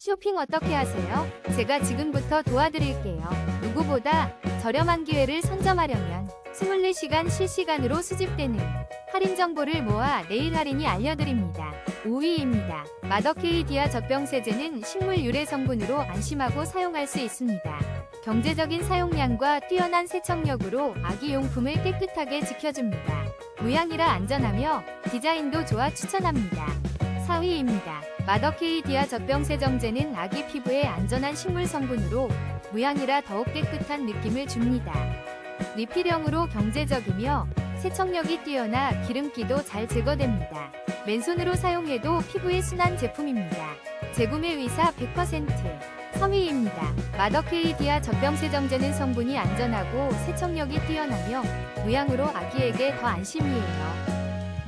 쇼핑 어떻게 하세요? 제가 지금부터 도와드릴게요. 누구보다 저렴한 기회를 선점하려면 24시간 실시간으로 수집되는 할인 정보를 모아 내일 할인이 알려드립니다. 5위입니다. 마더케이 디아 젖병세제는 식물 유래 성분으로 안심하고 사용할 수 있습니다. 경제적인 사용량과 뛰어난 세척력으로 아기 용품을 깨끗하게 지켜줍니다. 무향이라 안전하며 디자인도 좋아 추천합니다. 4위입니다. 마더케이 디아 젖병세정제는 아기 피부에 안전한 식물 성분으로 무향이라 더욱 깨끗한 느낌을 줍니다. 리필형으로 경제적이며 세척력이 뛰어나 기름기도 잘 제거됩니다. 맨손으로 사용해도 피부에 순한 제품입니다. 재구매 의사 100% 3위입니다. 마더케이 디아 젖병세정제는 성분이 안전하고 세척력이 뛰어나며 무향으로 아기에게 더 안심이에요.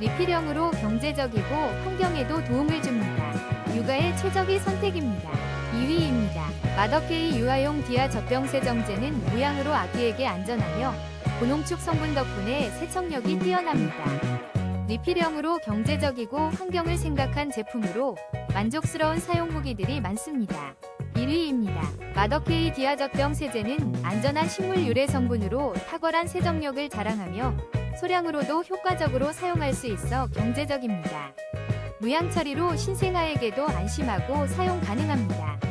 리필형으로 경제적이고 환경에도 도움을 줍니다. 육아의 최적의 선택입니다. 2위입니다. 마더케이 유아용 디아 젖병 세정제는 무향으로 아기에게 안전하며 고농축 성분 덕분에 세척력이 뛰어납니다. 리필형으로 경제적이고 환경을 생각한 제품으로 만족스러운 사용 후기들이 많습니다. 1위입니다. 마더케이 디아 젖병 세제는 안전한 식물 유래 성분으로 탁월한 세정력을 자랑하며 소량으로도 효과적으로 사용할 수 있어 경제적입니다. 무향 처리로 신생아에게도 안심하고 사용 가능합니다.